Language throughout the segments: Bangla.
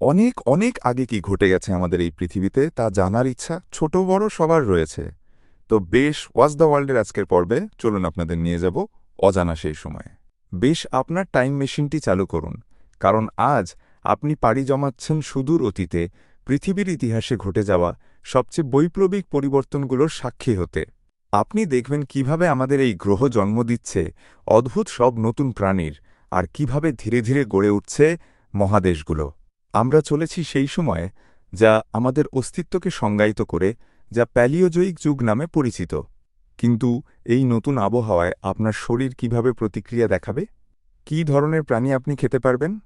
অনেক অনেক আগে কি ঘটে গেছে আমাদের এই পৃথিবীতে তা জানার ইচ্ছা ছোট বড় সবার রয়েছে। তো বেশ, ওয়াজ দ্য ওয়ার্ল্ডের আজকের পর্বে চলুন আপনাদের নিয়ে যাব অজানা সেই সময়ে। বেশ, আপনার টাইম মেশিনটি চালু করুন, কারণ আজ আপনি পাড়ি জমাচ্ছেন সুদূর অতীতে, পৃথিবীর ইতিহাসে ঘটে যাওয়া সবচেয়ে বৈপ্লবিক পরিবর্তনগুলোর সাক্ষী হতে। আপনি দেখবেন কীভাবে আমাদের এই গ্রহ জন্ম দিচ্ছে, অদ্ভুত সব নতুন প্রাণীর, আর কীভাবে ধীরে ধীরে গড়ে উঠছে মহাদেশগুলো। আমরা চলেছি সেই সময়ে যা আমাদের অস্তিত্বকে সংজ্ঞায়িত করে, যা প্যালিওজয়িক যুগ নামে পরিচিত। কিন্তু এই নতুন আবহাওয়ায় আপনার শরীর কীভাবে প্রতিক্রিয়া দেখাবে? কী ধরনের প্রাণী আপনি খেতে পারবেন?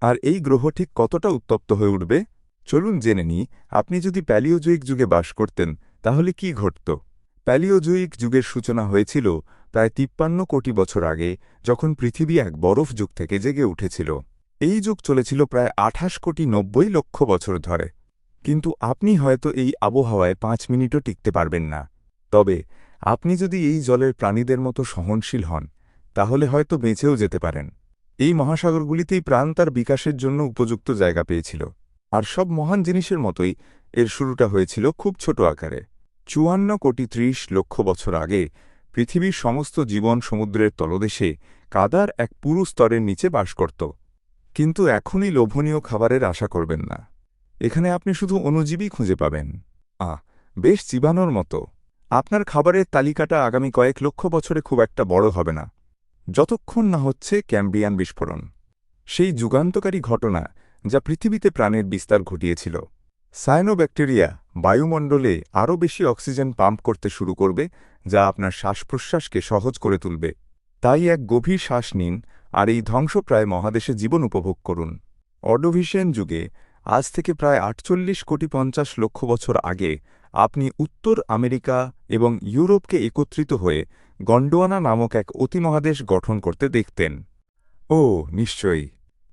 আর এই গ্রহ ঠিক কতটা উত্তপ্ত হয়ে উঠবে? চলুন জেনে নিই, আপনি যদি প্যালিওজয়িক যুগে বাস করতেন, তাহলে কি ঘটত? প্যালিওজয়িক যুগের সূচনা হয়েছিল প্রায় তিপ্পান্ন কোটি বছর আগে, যখন পৃথিবী এক বরফ যুগ থেকে জেগে উঠেছিল। এই যুগ চলেছিল প্রায় আঠাশ কোটি নব্বই লক্ষ বছর ধরে। কিন্তু আপনি হয়তো এই আবহাওয়ায় পাঁচ মিনিটও টিকতে পারবেন না। তবে আপনি যদি এই জলের প্রাণীদের মতো সহনশীল হন, তাহলে হয়তো বেঁচেও যেতে পারেন। এই মহাসাগরগুলিতেই প্রাণ তার বিকাশের জন্য উপযুক্ত জায়গা পেয়েছিল। আর সব মহান জিনিসের মতোই এর শুরুটা হয়েছিল খুব ছোট আকারে। চুয়ান্ন কোটি ত্রিশ লক্ষ বছর আগে পৃথিবীর সমস্ত জীবন সমুদ্রের তলদেশে কাদার এক পুরু স্তরের নিচে বাস করত। কিন্তু এখনই লোভনীয় খাবারের আশা করবেন না। এখানে আপনি শুধু অণুজীবী খুঁজে পাবেন। আহ, বেশ চিবানোর মতো। আপনার খাবারের তালিকাটা আগামী কয়েক লক্ষ বছরে খুব একটা বড় হবে না। যতক্ষণ না হচ্ছে ক্যাম্বিয়ান বিস্ফোরণ। সেই যুগান্তকারী ঘটনা যা পৃথিবীতে প্রাণের বিস্তার ঘটিয়েছিল। সায়ানোব্যাকটেরিয়া বায়ুমণ্ডলে আরও বেশি অক্সিজেন পাম্প করতে শুরু করবে, যা আপনার শ্বাস প্রশ্বাসকে সহজ করে তুলবে। তাই এক গভীর শ্বাস নিন আর এই ধ্বংসপ্রায় মহাদেশে জীবন উপভোগ করুন। অর্ডোভিশিয়ান যুগে, আজ থেকে প্রায় আটচল্লিশ কোটি পঞ্চাশ লক্ষ বছর আগে, আপনি উত্তর আমেরিকা এবং ইউরোপকে একত্রিত হয়ে গন্ডোয়ানা নামক এক অতিমহাদেশ গঠন করতে দেখতেন। ও, নিশ্চয়ই।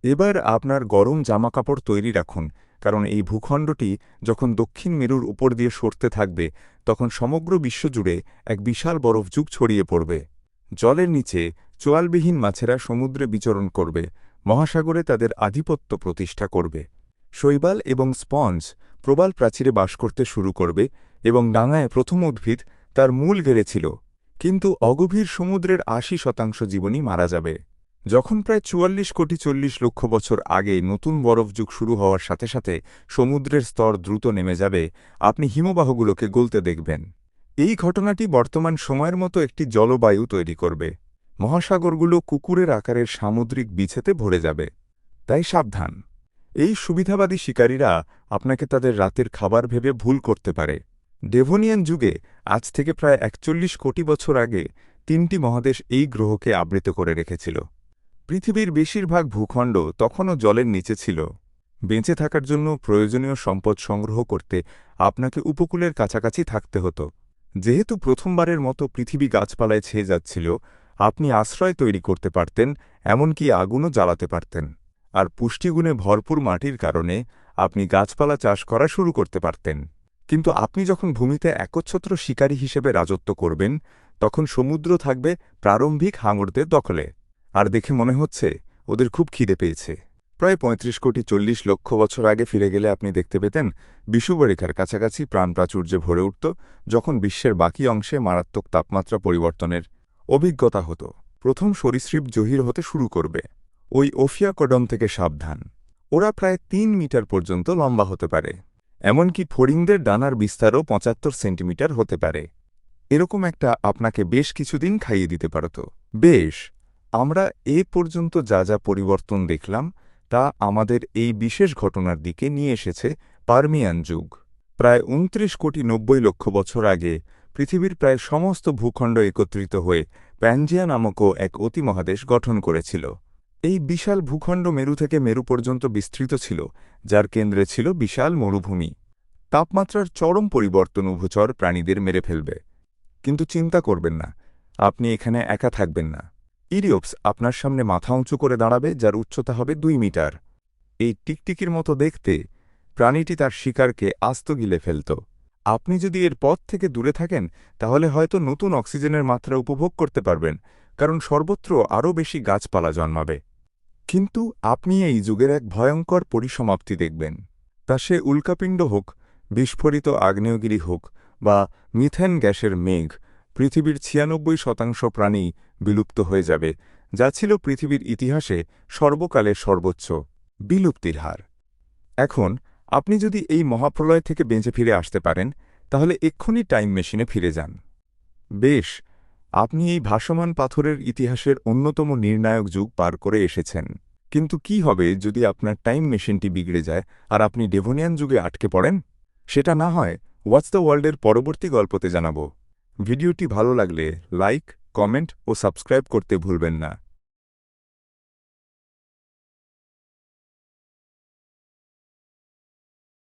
এবার আপনার গরম জামাকাপড় তৈরি রাখুন, কারণ এই ভূখণ্ডটি যখন দক্ষিণ মেরুর উপর দিয়ে সরতে থাকবে, তখন সমগ্র বিশ্বজুড়ে এক বিশাল বরফ যুগ ছড়িয়ে পড়বে। জলের নিচে চোয়ালবিহীন মাছেরা সমুদ্রে বিচরণ করবে, মহাসাগরে তাদের আধিপত্য প্রতিষ্ঠা করবে। শৈবাল এবং স্পঞ্জ প্রবাল প্রাচীরে বাস করতে শুরু করবে এবং ডাঙায় প্রথম উদ্ভিদ তার মূল গেড়েছিল কিন্তু অগভীর সমুদ্রের আশি শতাংশ জীবনই মারা যাবে। যখন প্রায় চুয়াল্লিশ কোটি চল্লিশ লক্ষ বছর আগে নতুন বরফ যুগ শুরু হওয়ার সাথে সাথে সমুদ্রের স্তর দ্রুত নেমে যাবে, আপনি হিমবাহগুলোকে গলতে দেখবেন। এই ঘটনাটি বর্তমান সময়ের মতো একটি জলবায়ু তৈরি করবে। মহাসাগরগুলো কুকুরের আকারের সামুদ্রিক বিছেতে ভরে যাবে। তাই সাবধান। এই সুবিধাবাদী শিকারীরা আপনাকে তাদের রাতের খাবার ভেবে ভুল করতে পারে। ডেভোনিয়ান যুগে আজ থেকে প্রায় একচল্লিশ কোটি বছর আগে তিনটি মহাদেশ এই গ্রহকে আবৃত করে রেখেছিল। পৃথিবীর বেশিরভাগ ভূখণ্ড তখনও জলের নিচে ছিল। বেঁচে থাকার জন্য প্রয়োজনীয় সম্পদ সংগ্রহ করতে আপনাকে উপকূলের কাছাকাছি থাকতে হতো। যেহেতু প্রথমবারের মতো পৃথিবী গাছপালায় ছেয়ে যাচ্ছিল আপনি আশ্রয় তৈরি করতে পারতেন, এমনকি আগুনও জ্বালাতে পারতেন। আর পুষ্টিগুণে ভরপুর মাটির কারণে আপনি গাছপালা চাষ করা শুরু করতে পারতেন। কিন্তু আপনি যখন ভূমিতে একচ্ছত্র শিকারী হিসেবে রাজত্ব করবেন, তখন সমুদ্র থাকবে প্রারম্ভিক হাঙরদের দখলে। আর দেখে মনে হচ্ছে, ওদের খুব খিদে পেয়েছে। প্রায় ৩৫ কোটি চল্লিশ লক্ষ বছর আগে ফিরে গেলে আপনি দেখতে পেতেন বিষুবরেখার কাছাকাছি প্রাণপ্রাচুর্যে ভরে উঠত, যখন বিশ্বের বাকি অংশে মারাত্মক তাপমাত্রা পরিবর্তনের অভিজ্ঞতা হতো। প্রথম সরীসৃপ জহির হতে শুরু করবে। ওই ওফিয়াকডন থেকে সাবধান। ওরা প্রায় তিন মিটার পর্যন্ত লম্বা হতে পারে। এমনকি ফড়িংদের ডানার বিস্তারও পঁচাত্তর সেন্টিমিটার হতে পারে। এরকম একটা আপনাকে বেশ কিছুদিন খাইয়ে দিতে পারত। বেশ, আমরা এ পর্যন্ত যা যা পরিবর্তন দেখলাম, তা আমাদের এই বিশেষ ঘটনার দিকে নিয়ে এসেছে পারমিয়ান যুগ। প্রায় উনত্রিশ কোটি নব্বই লক্ষ বছর আগে পৃথিবীর প্রায় সমস্ত ভূখণ্ড একত্রিত হয়ে প্যানজিয়া নামকও এক অতিমহাদেশ গঠন করেছিল। এই বিশাল ভূখণ্ড মেরু থেকে মেরু পর্যন্ত বিস্তৃত ছিল, যার কেন্দ্রে ছিল বিশাল মরুভূমি। তাপমাত্রার চরম পরিবর্তন উভচর প্রাণীদের মেরে ফেলবে। কিন্তু চিন্তা করবেন না, আপনি এখানে একা থাকবেন না। ইরিওপস আপনার সামনে মাথা উঁচু করে দাঁড়াবে, যার উচ্চতা হবে দুই মিটার। এই টিকটিকির মতো দেখতে প্রাণীটি তার শিকারকে আস্ত গিলে ফেলত। আপনি যদি এর পথ থেকে দূরে থাকেন, তাহলে হয়তো নতুন অক্সিজেনের মাত্রা উপভোগ করতে পারবেন, কারণ সর্বত্র আরও বেশি গাছপালা জন্মাবে। কিন্তু আপনি এই যুগের এক ভয়ঙ্কর পরিসমাপ্তি দেখবেন। তা সে উল্কাপিণ্ড হোক, বিস্ফোরিত আগ্নেয়গিরি হোক, বা মিথেন গ্যাসের মেঘ, পৃথিবীর ছিয়ানব্বই শতাংশ প্রাণী বিলুপ্ত হয়ে যাবে, যা ছিল পৃথিবীর ইতিহাসে সর্বকালের সর্বোচ্চ বিলুপ্তির হার। এখন আপনি যদি এই মহাপ্রলয় থেকে বেঁচে ফিরে আসতে পারেন, তাহলে এক্ষুনি টাইম মেশিনে ফিরে যান। বেশ, আপনি এই ভাসমান পাথরের ইতিহাসের অন্যতম নির্ণায়ক যুগ পার করে এসেছেন। কিন্তু কি হবে যদি আপনার টাইম মেশিনটি বিগড়ে যায় আর আপনি ডেভোনিয়ান যুগে আটকে পড়েন? সেটা না হয় ওয়াটস দ্য ওয়ার্ল্ডের পরবর্তী গল্পতে জানাব। ভিডিওটি ভালো লাগলে লাইক, কমেন্ট ও সাবস্ক্রাইব করতে ভুলবেন না।